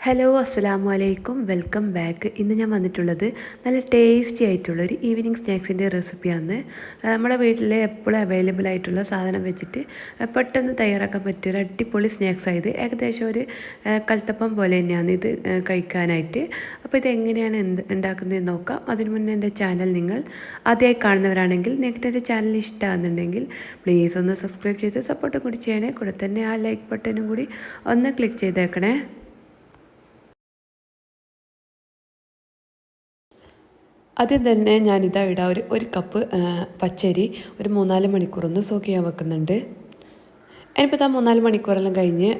Hello അസ്സലാമു അലൈക്കും welcome back ഇന്ന് ഞാൻ വന്നിട്ടുള്ളത് നല്ല ടേസ്റ്റി ആയിട്ടുള്ള ഒരു ഈവനിങ് സ്നാക്സിന്റെ റെസിപ്പിയാണ് നമ്മുടെ വീട്ടിൽ എപ്പോഴും അവൈലബിൾ ആയിട്ടുള്ള സാധനം വെച്ചിട്ട് പെട്ടെന്ന് തയ്യാറാക്കാൻ പറ്റിയ ഒരു അടിപൊളി സ്നാക്സ് ആയത് ഏകദേശം ഒരു കൽത്തപ്പം പോലെ തന്നെയാണ് ഇത് കഴിക്കാനായിട്ട്. അപ്പോൾ ഇത് എങ്ങനെയാണ് എന്ത് ഉണ്ടാക്കുന്നതെന്ന് നോക്കാം. അതിന് മുന്നേ എന്റെ ചാനൽ നിങ്ങൾ ആദ്യമായി കാണുന്നവരാണെങ്കിൽ നിങ്ങൾക്ക് എന്റെ ചാനൽ ഇഷ്ടമാകുന്നുണ്ടെങ്കിൽ പ്ലീസ് ഒന്ന് സബ്സ്ക്രൈബ് ചെയ്ത് സപ്പോർട്ടും കൂടി ചെയ്യണേ. കൂടെ തന്നെ ആ ലൈക്ക് ബട്ടനും കൂടി ഒന്ന് ക്ലിക്ക് ചെയ്തേക്കണേ. ആദ്യം തന്നെ ഞാനിതാ ഇടാ ഒരു ഒരു കപ്പ് പച്ചരി ഒരു മൂന്നാൽ മണിക്കൂറൊന്ന് സോക്ക് ചെയ്യാൻ വെക്കുന്നുണ്ട്. ഇനിയിപ്പോൾ ആ മൂന്നാൽ മണിക്കൂറെല്ലാം കഴിഞ്ഞ്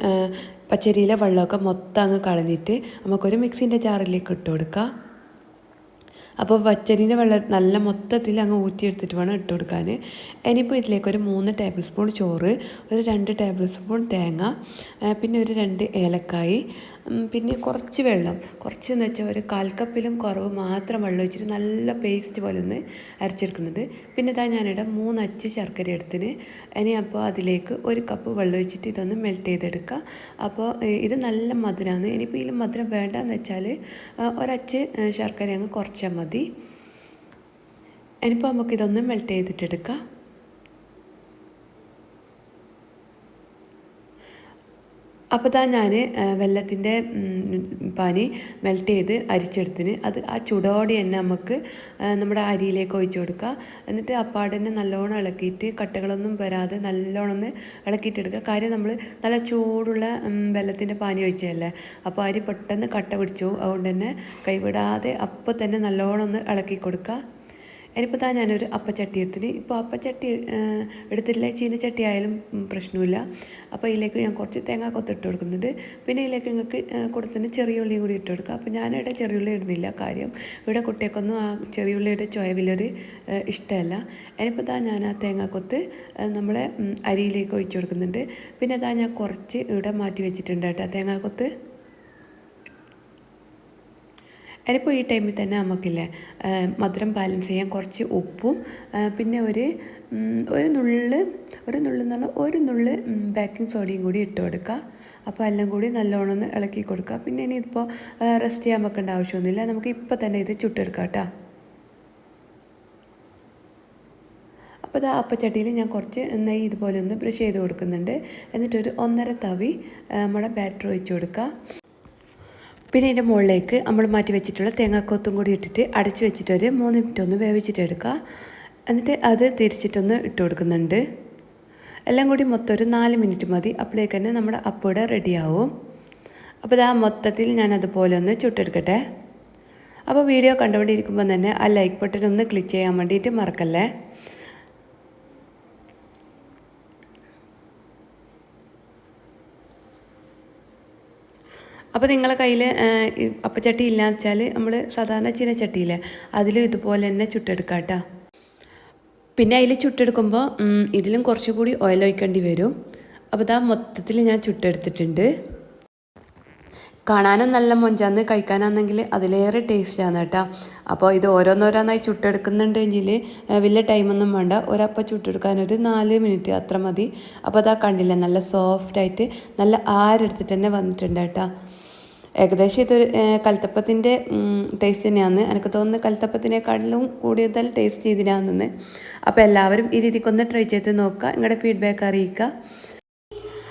പച്ചരിയിലെ വെള്ളമൊക്കെ മൊത്തം അങ്ങ് കളഞ്ഞിട്ട് നമുക്കൊരു മിക്സിന്റെ ജാറിലേക്ക് ഇട്ട് കൊടുക്കാം. അപ്പോൾ പച്ചരീന്റെ വെള്ളം നല്ല മൊത്തത്തിൽ അങ്ങ് ഊറ്റിയെടുത്തിട്ട് വേണം ഇട്ട് കൊടുക്കാൻ. ഇനിയിപ്പോൾ ഇതിലേക്ക് ഒരു മൂന്ന് ടേബിൾ സ്പൂൺ ചോറ് ഒരു രണ്ട് ടേബിൾ സ്പൂൺ തേങ്ങ പിന്നെ ഒരു രണ്ട് ഏലക്കായി പിന്നെ കുറച്ച് വെള്ളം. കുറച്ച് എന്ന് വെച്ചാൽ ഒരു കാൽ കപ്പിലും കുറവ് മാത്രം വെള്ളം ഒഴിച്ചിട്ട് നല്ല പേസ്റ്റ് പോലെ ഒന്ന് അരച്ചെടുക്കുന്നത്. പിന്നെ ഇതാ ഞാനിവിടെ മൂന്ന് അച്ച് ശർക്കര എടുത്തിന്. ഇനി അപ്പോൾ അതിലേക്ക് ഒരു കപ്പ് വെള്ളം ഒഴിച്ചിട്ട് ഇതൊന്ന് മെൽറ്റ് ചെയ്തെടുക്കുക അപ്പോൾ ഇത് നല്ല മധുരമാണ് ഇനിയിപ്പോൾ ഇതിൽ മധുരം വേണ്ടെന്ന് വെച്ചാൽ ഒരച്ച് ശർക്കര അങ്ങ് കുറച്ചാൽ മതി. ഇനിയിപ്പോൾ നമുക്കിതൊന്ന് മെൽറ്റ് ചെയ്തിട്ടെടുക്കാം. അപ്പോൾ താ ഞാൻ വെള്ളത്തിന്റെ പാനി മെൽറ്റ് ചെയ്ത് അരിച്ചെടുത്തിന്. അത് ആ ചൂടോടെ തന്നെ നമുക്ക് നമ്മുടെ അരിയിലേക്ക് ഒഴിച്ചു കൊടുക്കുക എന്നിട്ട് അപ്പാടന്നെ നല്ലോണം ഇളക്കിയിട്ട് കട്ടകളൊന്നും വരാതെ നല്ലോണം ഒന്ന് ഇളക്കിയിട്ടെടുക്കുക. കാര്യം നമ്മൾ നല്ല ചൂടുള്ള വെള്ളത്തിന്റെ പാനി ഒഴിച്ചതല്ലേ? അപ്പോൾ അരി പെട്ടെന്ന് കട്ട പിടിച്ചു. അതുകൊണ്ട് തന്നെ കൈവിടാതെ അപ്പോൾ തന്നെ നല്ലോണം ഒന്ന് ഇളക്കി കൊടുക്കുക. ഇനിയിപ്പോൾ താ ഞാനൊരു അപ്പച്ചട്ടി എടുത്തിന്. ഇപ്പോൾ അപ്പച്ചട്ടി എടുത്തിട്ടില്ല? ചീനച്ചട്ടി ആയാലും പ്രശ്നമില്ല. അപ്പോൾ ഇതിലേക്ക് ഞാൻ കുറച്ച് തേങ്ങ കൊത്തിട്ട് കൊടുക്കുന്നുണ്ട്. പിന്നെ ഇതിലേക്ക് നിങ്ങൾക്ക് കൊടുത്തിന് ചെറിയ ഉള്ളിയും കൂടി ഇട്ട് കൊടുക്കുക അപ്പോൾ ഞാനിവിടെ ചെറിയ ഉള്ളി ഇടുന്നില്ല. കാര്യം ഇവിടെ കുട്ടികൾക്കൊന്നും ആ ചെറിയ ഉള്ളിയുടെ ചുവവിലൊരു ഇഷ്ടമല്ല. ഇനിയിപ്പോൾ താ ഞാൻ ആ തേങ്ങ കൊത്ത് നമ്മളെ അരിയിലേക്ക് ഒഴിച്ചു കൊടുക്കുന്നുണ്ട്. പിന്നെ താ ഞാൻ കുറച്ച് ഇവിടെ മാറ്റി വെച്ചിട്ടുണ്ട് കേട്ടോ തേങ്ങാക്കൊത്ത്. ഇനിയിപ്പോൾ ഈ ടൈമിൽ തന്നെ നമുക്കില്ലേ മധുരം ബാലൻസ് ചെയ്യാൻ കുറച്ച് ഉപ്പും പിന്നെ ഒരു ഒരു നുള്ള് ഒരു നുള്ള് എന്ന് പറഞ്ഞാൽ ഒരു നുള്ള് ബേക്കിംഗ് സോഡയും കൂടി ഇട്ട് കൊടുക്കുക. അപ്പോൾ എല്ലാം കൂടി നല്ലോണം ഒന്ന് ഇളക്കി കൊടുക്കുക. പിന്നെ ഇനി ഇപ്പോൾ റെസ്റ്റ് ചെയ്യാൻ വെക്കേണ്ട ആവശ്യമൊന്നുമില്ല. നമുക്ക് ഇപ്പോൾ തന്നെ ഇത് ചുട്ടെടുക്കാം കേട്ടോ. അപ്പോൾ ഇതാ അപ്പച്ചട്ടിയിൽ ഞാൻ കുറച്ച് നെയ്യ് ഇതുപോലെ ഒന്ന് ബ്രഷ് ചെയ്ത് കൊടുക്കുന്നുണ്ട്. എന്നിട്ടൊരു ഒന്നര തവി നമ്മുടെ ബാറ്റർ ഒഴിച്ച് കൊടുക്കുക. പിന്നെ ഇതിന്റെ മുകളിലേക്ക് നമ്മൾ മാറ്റി വെച്ചിട്ടുള്ള തേങ്ങാക്കൊത്തും കൂടി ഇട്ടിട്ട് അടച്ചു വെച്ചിട്ട് ഒരു മൂന്ന് മിനിറ്റ് ഒന്ന് വേവിച്ചിട്ട് എടുക്കുക. എന്നിട്ട് അത് തിരിച്ചിട്ടൊന്ന് ഇട്ട് കൊടുക്കുന്നുണ്ട്. എല്ലാം കൂടി മൊത്തം ഒരു നാല് മിനിറ്റ് മതി. അപ്പോഴേക്ക് തന്നെ നമ്മുടെ അപ്പൂടെ റെഡിയാവും. അപ്പോൾ ഇതാ മൊത്തത്തിൽ ഞാൻ അതുപോലെ ഒന്ന് ചുട്ടെടുക്കട്ടെ. അപ്പോൾ വീഡിയോ കണ്ടുകൊണ്ടിരിക്കുമ്പോൾ തന്നെ ആ ലൈക്ക് ബട്ടൺ ഒന്ന് ക്ലിക്ക് ചെയ്യാൻ വേണ്ടിയിട്ട് മറക്കല്ലേ? അപ്പോൾ നിങ്ങളെ കയ്യിൽ അപ്പച്ചട്ടി ഇല്ലാന്ന് വെച്ചാൽ നമ്മൾ സാധാരണ ചീന ചീനച്ചട്ടിയില്ലേ അതിലും ഇതുപോലെ തന്നെ ചുട്ടെടുക്കാം കേട്ടോ പിന്നെ അതിൽ ചുട്ടെടുക്കുമ്പോൾ ഇതിലും കുറച്ചുകൂടി ഓയിൽ ഒഴിക്കേണ്ടി വരും. അപ്പോൾ ഇതാ മൊത്തത്തിൽ ഞാൻ ചുട്ടെടുത്തിട്ടുണ്ട്. കാണാനും നല്ല മൊഞ്ചാന്ന് കഴിക്കാനാണെങ്കിൽ അതിലേറെ ടേസ്റ്റാണ് കേട്ടോ. അപ്പോൾ ഇത് ഓരോന്നോരോന്നായി ചുട്ടെടുക്കുന്നുണ്ടെങ്കിൽ വലിയ ടൈമൊന്നും വേണ്ട. ഒരപ്പം ചുട്ടെടുക്കാൻ ഒരു നാല് മിനിറ്റ് അത്ര മതി. അപ്പോൾ അതാ കണ്ടില്ല നല്ല സോഫ്റ്റായിട്ട് നല്ല ആരെടുത്തിട്ട് തന്നെ വന്നിട്ടുണ്ട് കേട്ടോ. ഏകദേശം ഇതൊരു കൽത്തപ്പത്തിന്റെ ടേസ്റ്റ് തന്നെയാണ് എനിക്ക് തോന്നുന്നു കൽത്തപ്പത്തിനേക്കാളിലും കൂടുതൽ ടേസ്റ്റ് ഇതിനാണെന്ന് അപ്പോൾ എല്ലാവരും ഈ രീതിക്കൊന്ന് ട്രൈ ചെയ്ത് നോക്കുക. നിങ്ങളുടെ ഫീഡ്ബാക്ക് അറിയിക്കുക.